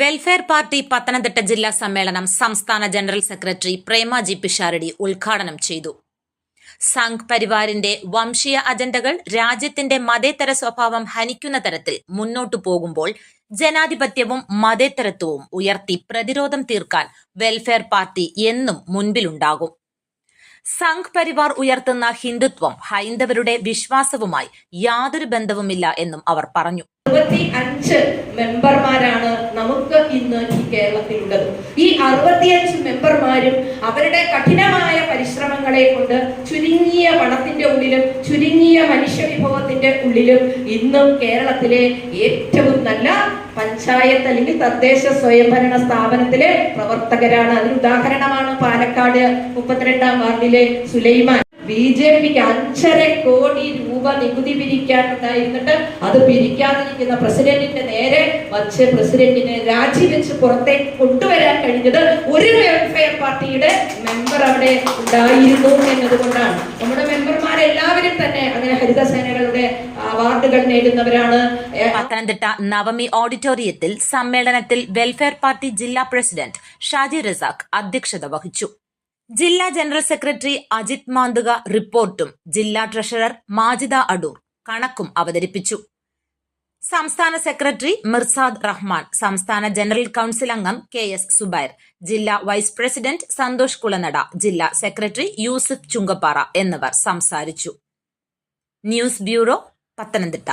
Welfare party Pathanamthitta ജില്ലാ സമ്മേളനം സംസ്ഥാന ജനറൽ സെക്രട്ടറി പ്രേമാജി പിഷാരടി ഉദ്ഘാടനം ചെയ്തു. സംഘ് പരിവാറിന്റെ വംശീയ അജണ്ടകൾ രാജ്യത്തിന്റെ മതേതര സ്വഭാവം ഹനിക്കുന്ന തരത്തിൽ മുന്നോട്ടു പോകുമ്പോൾ ജനാധിപത്യവും മതേതരത്വവും ഉയർത്തി പ്രതിരോധം തീർക്കാൻ വെൽഫെയർ പാർട്ടി എന്നും മുൻപിലുണ്ടാകും. സംഘ് പരിവാർ ഉയർത്തുന്ന ഹിന്ദുത്വം ഹൈന്ദവരുടെ വിശ്വാസവുമായി യാതൊരു ബന്ധവുമില്ല എന്നും അവർ പറഞ്ഞു. അറുപത്തി അഞ്ച് മെമ്പർമാരാണ് നമുക്ക് ഇന്ന് ഈ കേരളത്തിലുള്ളത് ഈ അറുപത്തിയഞ്ച് മെമ്പർമാരും അവരുടെ കഠിനമായ പരിശ്രമങ്ങളെ കൊണ്ട് ചുരുങ്ങിയ പണത്തിന്റെ ഉള്ളിലും ചുരുങ്ങിയ മനുഷ്യവിഭവത്തിന്റെ ഉള്ളിലും ഇന്നും കേരളത്തിലെ ഏറ്റവും നല്ല പഞ്ചായത്ത് അല്ലെങ്കിൽ തദ്ദേശ സ്വയംഭരണ സ്ഥാപനത്തിലെ പ്രവർത്തകരാണ്. അതിന് ഉദാഹരണമാണ് പാലക്കാട് മുപ്പത്തിരണ്ടാം വാർഡിലെ സുലൈമാൻ. ബി ജെ പിക്ക് അഞ്ചര കോടി രൂപ നികുതി പിരിക്കാനുണ്ടായിരുന്നിട്ട് അത് പിരിക്കാതിരിക്കുന്ന പ്രസിഡന്റിന്റെ നേരെ വച്ച് പ്രസിഡന്റിനെ രാജിവെച്ച് പുറത്തേക്ക് കൊണ്ടുവരാൻ കഴിഞ്ഞത് ഒരു വെൽഫെയർ പാർട്ടിയുടെ മെമ്പർ അവിടെ ഉണ്ടായിരുന്നു എന്നതുകൊണ്ടാണ്. നമ്മുടെ മെമ്പർമാരെല്ലാവരും തന്നെ അങ്ങനെ ഹരിതസേനകളുടെ അവാർഡുകൾ നേടുന്നവരാണ്. പത്തനംതിട്ട നവമി ഓഡിറ്റോറിയത്തിൽ സമ്മേളനത്തിൽ വെൽഫെയർ പാർട്ടി ജില്ലാ പ്രസിഡന്റ് ഷാജി റസാഖ് അധ്യക്ഷത വഹിച്ചു. ജില്ലാ ജനറൽ സെക്രട്ടറി അജിത് മാന്തുക റിപ്പോർട്ടും ജില്ലാ ട്രഷറർ മാജിദ അടൂർ കണക്കും അവതരിപ്പിച്ചു. സംസ്ഥാന സെക്രട്ടറി മിർസാദ് റഹ്മാൻ സംസ്ഥാന ജനറൽ കൌൺസിൽ അംഗം കെ എസ് സുബൈർ ജില്ലാ വൈസ് പ്രസിഡന്റ് സന്തോഷ് കുളനട ജില്ലാ സെക്രട്ടറി യൂസഫ് ചുങ്കപ്പാറ എന്നിവർ സംസാരിച്ചു. News bureau Pathanamthitta.